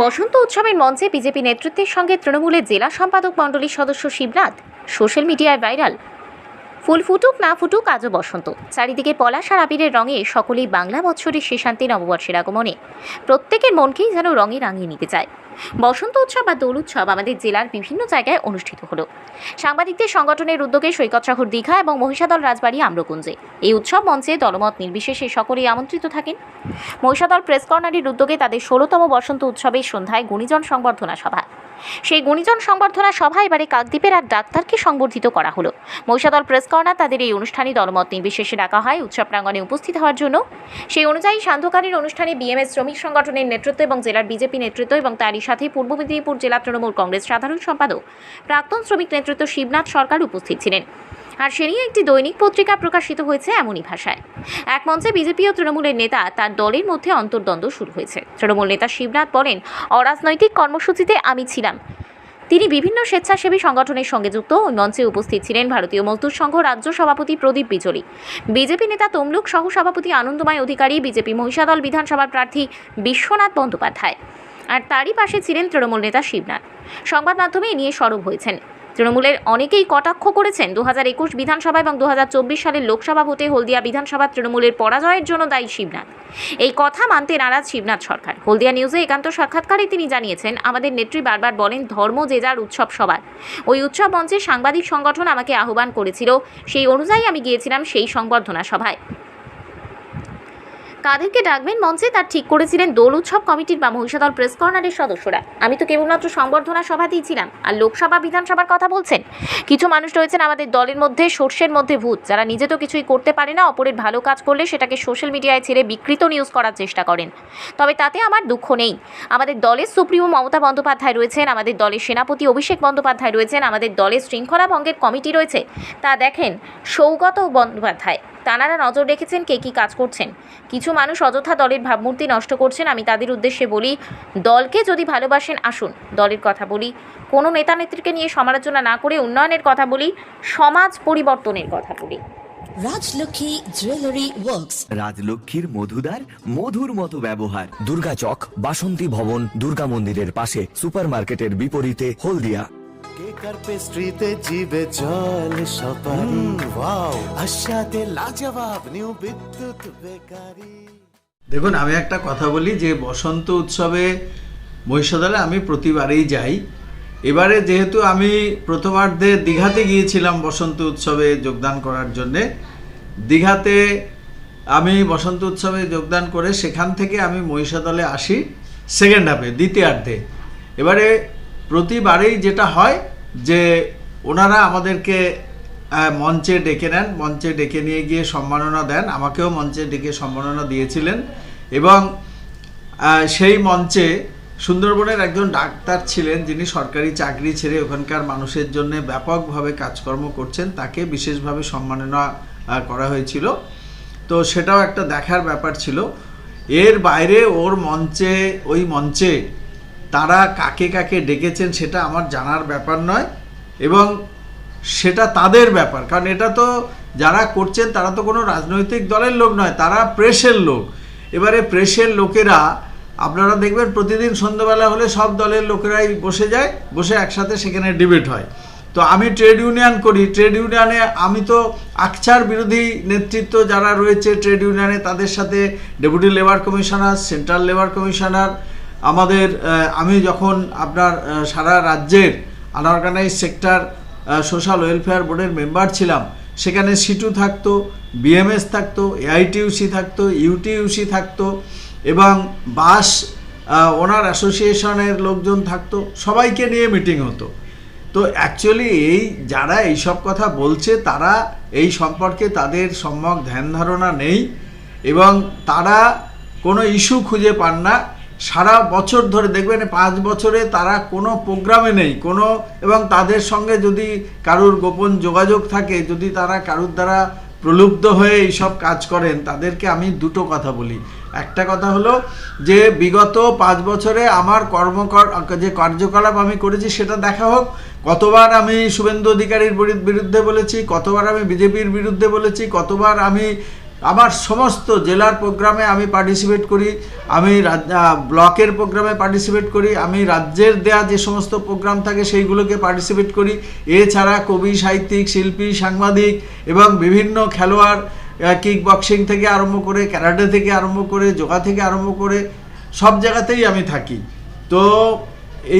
বসন্ত উৎসবের মঞ্চে বিজেপি নেতৃত্বের সঙ্গে তৃণমূলের জেলা সম্পাদক মণ্ডলীর সদস্য শিবনাথ সোশ্যাল মিডিয়ায় ভাইরাল। ফুল ফুটুক না ফুটুক, আজও বসন্ত। চারিদিকে পলাশ আর আবিরের রঙে সকলেই বাংলা বৎসরের শেষান্তি নববর্ষের আগমনে। প্রত্যেকের মনকেই যেন রঙে রাঙিয়ে নিতে চায়। বসন্ত উৎসব বা দোল উৎসব আমাদের জেলার বিভিন্ন জায়গায় অনুষ্ঠিত হলো। সাংবাদিকদের সংগঠনের উদ্যোগে সৈকত শহর দীঘা এবং মহিষাদল রাজবাড়ী আম্রকুঞ্জে। এই উৎসব মঞ্চে দলমত নির্বিশেষে সকলেই আমন্ত্রিত থাকেন। মহিষাদল প্রেস কর্নারের উদ্যোগে তাদের ষোলোতম বসন্ত উৎসবের সন্ধ্যায় গুণীজন সংবর্ধনা সভা। সেই গুণীজন সংবর্ধনা সভা এবারে কাকদ্বীপের আর ডাক্তারকে সংবর্ধিত করা হলো। মহিষাদল প্রেস কর্নার তাদের এই অনুষ্ঠানে দলমত নির্বিশেষে ডাকা হয়, উৎসব প্রাঙ্গণে উপস্থিত হওয়ার জন্য। সেই অনুযায়ী সান্ধ্যকালীন অনুষ্ঠানে বিএমএস শ্রমিক সংগঠনের নেতৃত্ব এবং জেলার বিজেপি নেতৃত্ব এবং তারই সাথে পূর্ব মেদিনীপুর জেলা তৃণমূল কংগ্রেস সাধারণ সম্পাদক, প্রাক্তন শ্রমিক নেতৃত্ব শিবনাথ সরকার উপস্থিত ছিলেন। আর সে নিয়ে একটি দৈনিক পত্রিকা প্রকাশিত হয়েছে এমনই ভাষায়। এক মঞ্চে বিজেপি ও তৃণমূলের নেতা তার দলের মধ্যে অন্তর্দ্বন্দ্ব শুরু হয়েছে। তৃণমূল নেতা শিবনাথ বলেন, অরাজনৈতিক কর্মসূচিতে আমি ছিলাম। তিনি বিভিন্ন স্বেচ্ছাসেবী সংগঠনের সঙ্গে যুক্ত। ওই মঞ্চে উপস্থিত ছিলেন ভারতীয় মজদুর সংঘ রাজ্য সভাপতি প্রদীপ বিজলি। বিজেপি নেতা তমলুক সহ সভাপতি আনন্দময় অধিকারী, বিজেপি মহিষাদল বিধানসভার প্রার্থী বিশ্বনাথ বন্দ্যোপাধ্যায়। আর তারই পাশে ছিলেন তৃণমূল নেতা শিবনাথ। সংবাদ মাধ্যমে নিয়ে সরব হয়েছেন। তৃণমূলের অনেকেই কটাক্ষ করেছেন দু হাজার একুশ বিধানসভা এবং দু হাজার চব্বিশ সালের লোকসভা ভোটে হলদিয়া বিধানসভা তৃণমূলের পরাজয়ের জন্য দায়ী শিবনাথ। এই কথা মানতে নারাজ শিবনাথ সরকার। হলদিয়া নিউজে একান্ত সাক্ষাৎকারে তিনি জানিয়েছেন, আমাদের নেত্রী বারবার বলেন, ধর্ম যে যার উৎসব সবার। ওই উৎসব মঞ্চে সাংবাদিক সংগঠন আমাকে আহ্বান করেছিল, সেই অনুযায়ী আমি গিয়েছিলাম সেই সংবর্ধনা সভায়। কাদেরকে ডাকবেন মঞ্চে, তার ঠিক করেছিলেন দোল উৎসব কমিটির বা মহিষাদল প্রেস কর্নারের সদস্যরা। আমি তো কেবলমাত্র সংবর্ধনা সভাতেই ছিলাম, আর লোকসভা, বিধানসভার কথা বলছেন? কিছু মানুষ রয়েছেন আমাদের দলের মধ্যে, সর্ষের মধ্যে ভূত, যারা নিজে তো কিছুই করতে পারে না, অপরের ভালো কাজ করলে সেটাকে সোশ্যাল মিডিয়ায় ছেড়ে বিকৃত নিউজ করার চেষ্টা করেন। তবে তাতে আমার দুঃখ নেই। আমাদের দলের সুপ্রিমো মমতা বন্দ্যোপাধ্যায় রয়েছেন, আমাদের দলের সেনাপতি অভিষেক বন্দ্যোপাধ্যায় রয়েছেন, আমাদের দলের শৃঙ্খলা ভঙ্গের কমিটি রয়েছে। তা দেখেন সৌগত বন্দ্যোপাধ্যায় তানারা নজর রেখেছেন কে কী কাজ করছেন। কিছু মানুষ অযথা দলের ভাবমূর্তি নষ্ট করছেন আমি তাদের উদ্দেশ্যে বলি দলকে যদি ভালোবাসেন আসুন। দলের কথা বলি। কোনো নেতা নেত্রীকে নিয়ে সমালোচনা না করে উন্নয়নের কথা বলি সমাজ পরিবর্তনের কথা বলি। Rajlakshmi jewellery works. রাজলক্ষ্মীর মধুদার মধুর মতো ব্যবহার। দুর্গা চক বাসন্তী ভবন দুর্গা মন্দিরের পাশে সুপারমার্কেটের বিপরীতে হলদিয়া। কেকার পেস্ট্রিতে জিবে জল সপারি ওয়াও আশাতে লাজবাব নিউ বিদ্যুৎ বেকারি দেখুন, আমি একটা কথা বলি, যে বসন্ত উৎসবে মহিষাদলে আমি প্রতিবারেই যাই। এবারে যেহেতু আমি প্রথমার্ধে দীঘাতে গিয়েছিলাম বসন্ত উৎসবে যোগদান করার জন্যে, দীঘাতে আমি বসন্ত উৎসবে যোগদান করে সেখান থেকে আমি মহিষাদলে আসি সেকেন্ড হাফে দ্বিতীয়ার্ধে। এবারে প্রতিবারেই যেটা হয় যে ওনারা আমাদেরকে মঞ্চে ডেকে নেন, মঞ্চে ডেকে নিয়ে গিয়ে সম্মাননা দেন, আমাকেও মঞ্চে ডেকে সম্মাননা দিয়েছিলেন এবং সেই মঞ্চে সুন্দরবনের একজন ডাক্তার ছিলেন যিনি সরকারি চাকরি ছেড়ে ওখানকার মানুষের জন্য ব্যাপকভাবে কাজকর্ম করছেন, তাকে বিশেষভাবে সম্মাননা করা হয়েছিল। তো সেটাও একটা দেখার ব্যাপার ছিল। এর বাইরে ওর মঞ্চে, ওই মঞ্চে তারা কাকে কাকে ডেকেছেন সেটা আমার জানার ব্যাপার নয়, এবং সেটা তাদের ব্যাপার। কারণ এটা তো যারা করছেন তারা তো কোনো রাজনৈতিক দলের লোক নয়, তারা প্রেসের লোক। এবারে প্রেসের লোকেরা, আপনারা দেখবেন প্রতিদিন সন্ধ্যাবেলা হলে সব দলের লোকেরাই বসে যায়, বসে একসাথে সেখানে ডিবেট হয়। তো আমি ট্রেড ইউনিয়ন করি ট্রেড ইউনিয়নে আমি তো আকছার বিরোধী নেতৃত্ব যারা রয়েছে ট্রেড ইউনিয়নে তাদের সাথে deputy labour commissioner central labour commissioner আমাদের আমি যখন আপনার সারা রাজ্যের আনঅর্গানাইজ সেক্টর সোশ্যাল ওয়েলফেয়ার বোর্ডের মেম্বার ছিলাম, সেখানে সিটু থাকতো, বিএমএস থাকতো, এআইটিউসি থাকতো, ইউটিউসি থাকতো এবং বাস ওনার অ্যাসোসিয়েশনের লোকজন থাকতো, সবাইকে নিয়ে মিটিং হতো। তো অ্যাকচুয়ালি এই যারা এইসব কথা বলছে, তারা এই সম্পর্কে তাদের সম্যক ধ্যান ধারণা নেই এবং তারা কোনো ইস্যু খুঁজে পান না। সারা বছর ধরে দেখবেন, পাঁচ বছরে তারা কোনো প্রোগ্রামে নেই, কোনো, এবং তাদের সঙ্গে যদি কারুর গোপন যোগাযোগ থাকে, যদি তারা কারুর দ্বারা প্রলুব্ধ হয়ে এইসব কাজ করেন, তাদেরকে আমি দুটো কথা বলি। একটা কথা হলো যে, বিগত পাঁচ বছরে আমার কর্মকর, যে কার্যকলাপ আমি করেছি সেটা দেখা হোক, কতবার আমি শুভেন্দু অধিকারীর বিরুদ্ধে বলেছি, কতবার আমি বিজেপির বিরুদ্ধে বলেছি, কতবার আমি আমার সমস্ত জেলার প্রোগ্রামে আমি পার্টিসিপেট করি, আমি ব্লকের প্রোগ্রামে পার্টিসিপেট করি, আমি রাজ্যের দেয়া যে সমস্ত প্রোগ্রাম থাকে সেইগুলোকে পার্টিসিপেট করি। এছাড়া কবি, সাহিত্যিক, শিল্পী, সাংবাদিক এবং বিভিন্ন খেলোয়াড় কিক বক্সিং থেকে আরম্ভ করে ক্যারাটে থেকে আরম্ভ করে যোগা থেকে আরম্ভ করে, সব জায়গাতেই আমি থাকি। তো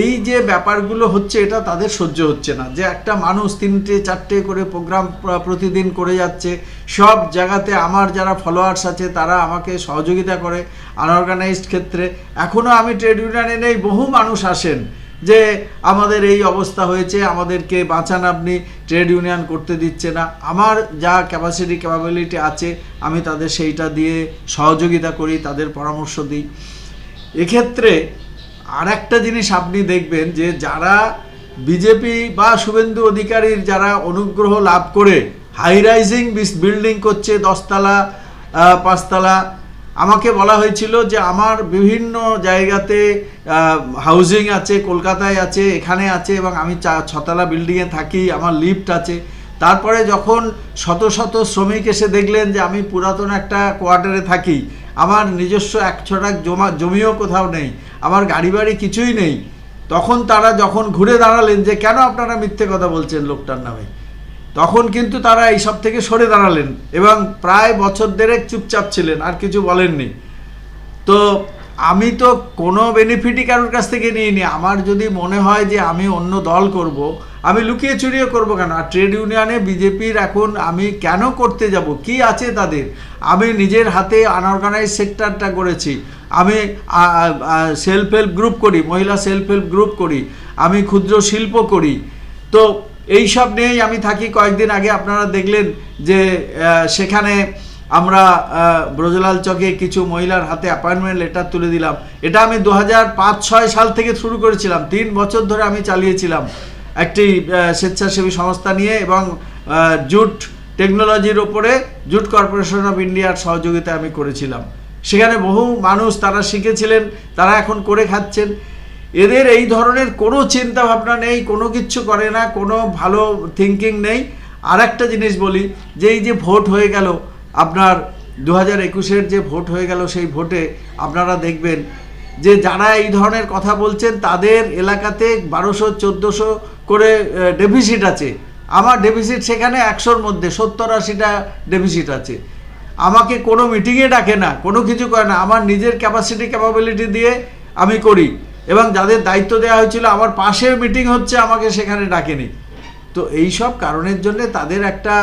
এই যে ব্যাপারগুলো হচ্ছে, এটা তাদের সহ্য হচ্ছে না। যে একটা মানুষ তিনটে, চারটে করে প্রোগ্রাম প্রতিদিন করে যাচ্ছে, সব জায়গাতে আমার যারা ফলোয়ার্স আছে, তারা আমাকে সহযোগিতা করে আনঅর্গানাইজড ক্ষেত্রে। এখনও আমি ট্রেড ইউনিয়নে নেই, বহু মানুষ আসেন যে, আমাদের এই অবস্থা হয়েছে, আমাদেরকে বাঁচান আপনি ট্রেড ইউনিয়ন করতে দিচ্ছে না। আমার যা ক্যাপাসিটি ক্যাপাবিলিটি আছে, আমি তাদের সেইটা দিয়ে সহযোগিতা করি, তাদের পরামর্শ দিই। এক্ষেত্রে আর একটা জিনিস আপনি দেখবেন যে যারা বিজেপি বা শুভেন্দু অধিকারীর যারা অনুগ্রহ লাভ করে হাই রাইজিং বিল্ডিং করছে, দশতলা পাঁচতলা, আমাকে বলা হয়েছিল যে আমার বিভিন্ন জায়গাতে হাউজিং আছে, কলকাতায় আছে, এখানে আছে এবং আমি চা, ছতলা বিল্ডিংয়ে থাকি, আমার লিফট আছে। তারপরে যখন শত শত শ্রমিক এসে দেখলেন যে আমি পুরাতন একটা কোয়ার্টারে থাকি, আমার নিজস্ব এক ছটাক জমা জমিও কোথাও নেই আমার গাড়ি বাড়ি কিছুই নেই। তখন তারা যখন ঘুরে দাঁড়ালেন যে, কেন আপনারা মিথ্যে কথা বলছেন লোকটার নামে? তখন কিন্তু তারা এই সব থেকে সরে দাঁড়ালেন এবং প্রায় বছর দেড়েক চুপচাপ ছিলেন, আর কিছু বলেননি। তো আমি তো কোনো বেনিফিটই কারোর কাছ থেকে নিইনি। আমার যদি মনে হয় যে আমি অন্য দল করব, আমি লুকিয়ে চুরিয়ে করব কেন? আর ট্রেড ইউনিয়নে বিজেপির এখন আমি কেন করতে যাব? কি আছে তাদের? আমি নিজের হাতে আনঅর্গানাইজ সেক্টরটা করেছি। আমি সেলফ হেল্প গ্রুপ করি, মহিলা সেলফ হেল্প গ্রুপ করি, আমি ক্ষুদ্র শিল্প করি। তো এই সব নিয়েই আমি থাকি। কয়েকদিন আগে আপনারা দেখলেন যে সেখানে আমরা ব্রজলাল চকে কিছু মহিলার হাতে অ্যাপয়েন্টমেন্ট লেটার তুলে দিলাম। এটা আমি দু হাজার পাঁচ ছয় সাল থেকে শুরু করেছিলাম। তিন বছর ধরে আমি চালিয়েছিলাম একটি স্বেচ্ছাসেবী সংস্থা নিয়ে এবং জুট টেকনোলজির ওপরে জুট কর্পোরেশন অফ ইন্ডিয়ার সহযোগিতা আমি করেছিলাম। সেখানে বহু মানুষ তারা শিখেছিলেন, তারা এখন করে খাচ্ছেন। এদের এই ধরনের কোনো চিন্তা ভাবনা নেই, কোনো কিচ্ছু করে না, কোনো ভালো থিঙ্কিং নেই। আর একটা জিনিস বলি, যে এই যে ভোট হয়ে গেল আপনার দু হাজার একুশের যে ভোট হয়ে গেল, সেই ভোটে আপনারা দেখবেন যে যারা এই ধরনের কথা বলছেন, তাদের এলাকাতে বারোশো, চোদ্দোশো করে ডেফিসিট আছে। আমার ডেফিসিট সেখানে একশোর মধ্যে, সত্তর, আশিটা ডেফিসিট আছে। আমাকে কোনো মিটিংয়ে ডাকে না, কোনো কিছু করে না, আমার নিজের ক্যাপাসিটি ক্যাপাবিলিটি দিয়ে আমি করি। এবং যাদের দায়িত্ব দেওয়া হয়েছিল, আমার পাশে মিটিং হচ্ছে, আমাকে সেখানে ডাকেনি। তো এই সব কারণের জন্য তাদের একটা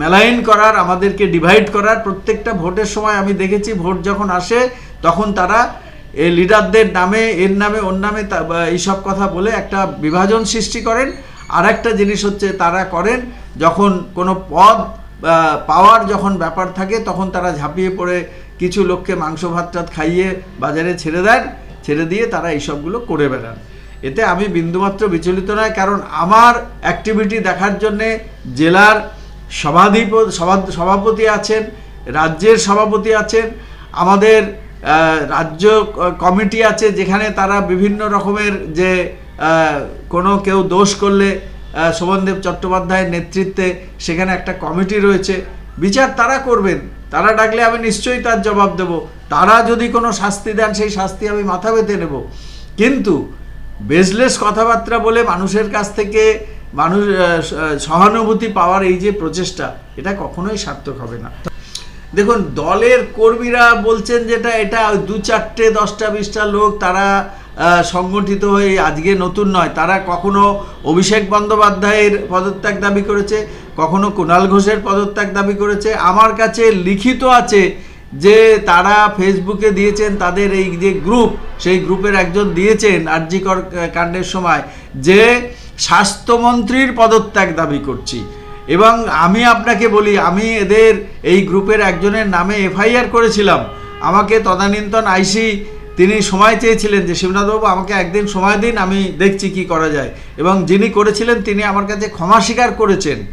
মেলাইন করার, আমাদেরকে ডিভাইড করার, প্রত্যেকটা ভোটের সময় আমি দেখেছি, ভোট যখন আসে, তখন তারা এই লিডারদের নামে, এর নামে, ওর নামে এইসব কথা বলে একটা বিভাজন সৃষ্টি করেন। আর একটা জিনিস হচ্ছে, তারা করেন, যখন কোনো পদ পাওয়ার যখন ব্যাপার থাকে, তখন তারা ঝাঁপিয়ে পড়ে, কিছু লোককে মাংস ভাত টাত খাইয়ে বাজারে ছেড়ে দেন, ছেড়ে দিয়ে তারা এইসবগুলো করে বেড়ান। এতে আমি বিন্দুমাত্র বিচলিত নয়, কারণ আমার অ্যাক্টিভিটি দেখার জন্যে জেলার সভাধিপ সভা- সভাপতি আছেন, রাজ্যের সভাপতি আছেন, আমাদের রাজ্য কমিটি আছে যেখানে তারা বিভিন্ন রকমের যে কোনো কেউ দোষ করলে শোভনদেব চট্টোপাধ্যায়ের নেতৃত্বে সেখানে একটা কমিটি রয়েছে। বিচার তারা করবেন। তারা ডাকলে আমি নিশ্চয়ই তার জবাব দেব। তারা যদি কোনো শাস্তি দেন, সেই শাস্তি আমি মাথা পেতে নেব। কিন্তু বেজলেস কথাবার্তা বলে মানুষের কাছ থেকে মানুষ সহানুভূতি পাওয়ার এই যে প্রচেষ্টা, এটা কখনোই সার্থক হবে না। দেখুন, দলের কর্মীরা বলছেন যেটা, এটা দু চারটে, দশটা, বিশটা লোক তারা সংগঠিত হয়ে আজকে নতুন নয়। তারা কখনো অভিষেক বন্দ্যোপাধ্যায়ের পদত্যাগ দাবি করেছে, কখনো কুণাল ঘোষের পদত্যাগ দাবি করেছে। আমার কাছে লিখিত আছে যে তারা ফেসবুকে দিয়েছেন তাদের এই যে গ্রুপ সেই গ্রুপের একজন দিয়েছেন আরজিকর কাণ্ডের সময় যে স্বাস্থ্যমন্ত্রীর পদত্যাগ দাবি করছি। এবং আমি আপনাকে বলি, আমি এদের এই গ্রুপের একজনের নামে এফআইআর করেছিলাম। আমাকে তদানীন্তন আইসি, তিনি সময় চেয়েছিলেন যে শিবনাথবাবু, আমাকে একদিন সময় দিন, আমি দেখছি কি করা যায়। এবং যিনি করেছিলেন, তিনি আমার কাছে ক্ষমা স্বীকার করেছেন।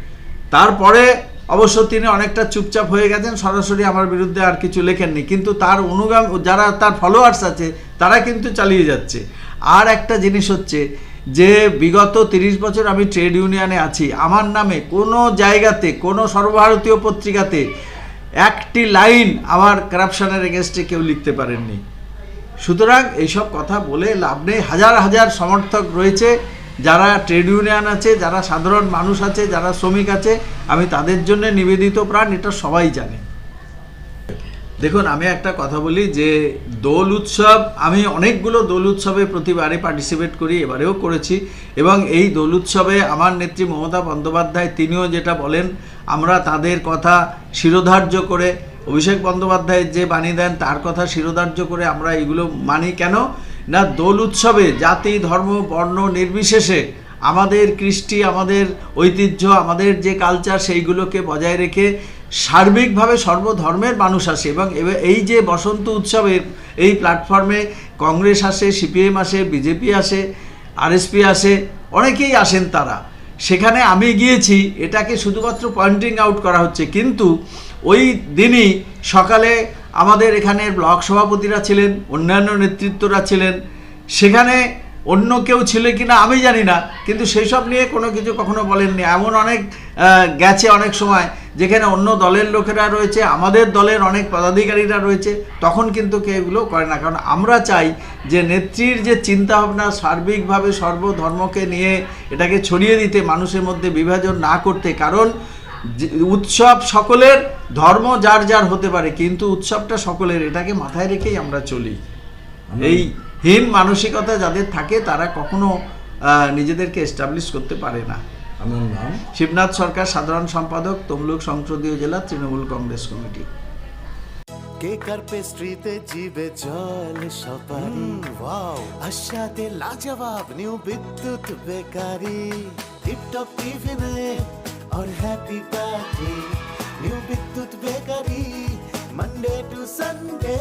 তারপরে অবশ্য তিনি অনেকটা চুপচাপ হয়ে গেছেন, সরাসরি আমার বিরুদ্ধে আর কিছু লেখেননি। কিন্তু তার অনুগাম, যারা তার ফলোয়ার্স আছে, তারা কিন্তু চালিয়ে যাচ্ছে। আর একটা জিনিস হচ্ছে যে, বিগত তিরিশ বছর আমি ট্রেড ইউনিয়নে আছি। আমার নামে কোনো জায়গাতে, কোনো সর্বভারতীয় পত্রিকাতে একটি লাইন আমার কারাপশনের এগেনস্টে কেউ লিখতে পারেননি। সুতরাং এইসব কথা বলে লাভ নেই। হাজার হাজার সমর্থক রয়েছে। যারা ট্রেড ইউনিয়ন আছে, যারা সাধারণ মানুষ আছে, যারা শ্রমিক আছে, আমি তাদের জন্য নিবেদিত প্রাণ, এটা সবাই জানে। দেখুন, আমি একটা কথা বলি যে, দোল উৎসব, আমি অনেকগুলো দোল উৎসবে প্রতিবারে পার্টিসিপেট করি, এবারেও করেছি। এবং এই দোল উৎসবে আমার নেত্রী মমতা বন্দ্যোপাধ্যায়, তিনিও যেটা বলেন, আমরা তাদের কথা শিরোধার্য করে, অভিষেক বন্দ্যোপাধ্যায় যে বাণী দেন, তার কথা শিরোধার্য করে আমরা এগুলো মানি। কেন? না দোল উৎসবে, জাতি, ধর্ম, বর্ণ নির্বিশেষে আমাদের কৃষ্টি, আমাদের ঐতিহ্য, আমাদের যে কালচার সেইগুলোকে বজায় রেখে সার্বিকভাবে সর্বধর্মের মানুষ আসে এবং এই যে বসন্ত উৎসবের এই প্ল্যাটফর্মে কংগ্রেস আসে, সিপিএম আসে, বিজেপি আসে, আরএসপি আসে, অনেকেই আসেন তারা। সেখানে আমি গিয়েছি, এটাকে শুধুমাত্র পয়েন্টিং আউট করা হচ্ছে। কিন্তু ওই দিনই সকালে আমাদের এখানে ব্লক সভাপতিরা ছিলেন, অন্যান্য নেতৃত্বরা ছিলেন। সেখানে অন্য কেউ ছিল কি না আমি জানি না, কিন্তু সেই সব নিয়ে কোনো কিছু কখনো বলেননি। এমন অনেক গেছে অনেক সময় যেখানে অন্য দলের লোকেরা রয়েছে, আমাদের দলের অনেক পদাধিকারীরা রয়েছে, তখন কিন্তু কেউ এগুলো করে না। কারণ আমরা চাই যে নেত্রীর যে চিন্তাভাবনা সার্বিকভাবে সর্বধর্মকে নিয়ে এটাকে ছড়িয়ে দিতে, মানুষের মধ্যে বিভাজন না করতে। কারণ উৎসব সকলের ধর্ম যার যার হতে পারে কিন্তু উৎসবটা সকলের এটাকে মাথায় রেখেই আমরা চলি। এই হীন মানসিকতা যাদের থাকে তারা কখনো আহ, নিজেদেরকে এস্টাবলিশ করতে পারে না। আমার নাম শিবনাথ সরকার সাধারণ সম্পাদক তমলুক সংসদীয় জেলা তৃণমূল কংগ্রেস কমিটি। কেকার পেস্ট্রিতে জিবে জল সপারি? ওয়াও আশাতে লাজবাব নিউ বিদ্যুৎ বেকারি। টিপটপ টিফিনে और happy party new Bidyut bakery Monday to Sunday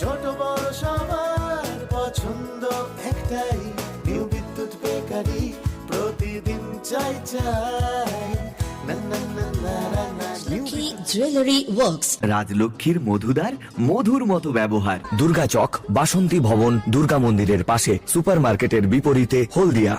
ছোট বড় সবার পছন্দ একটাই নিউ বিদ্যুৎ বেকারি প্রতিদিন চাই চাই না না না না না না নিউ Lucky Jewelry Works. রাজলক্ষ্মীর মধুদার মধুর মতো ব্যবহার দুর্গা চক বাসন্তী ভবন দুর্গা মন্দিরের পাশে সুপার মার্কেটের বিপরীতে হলদিয়া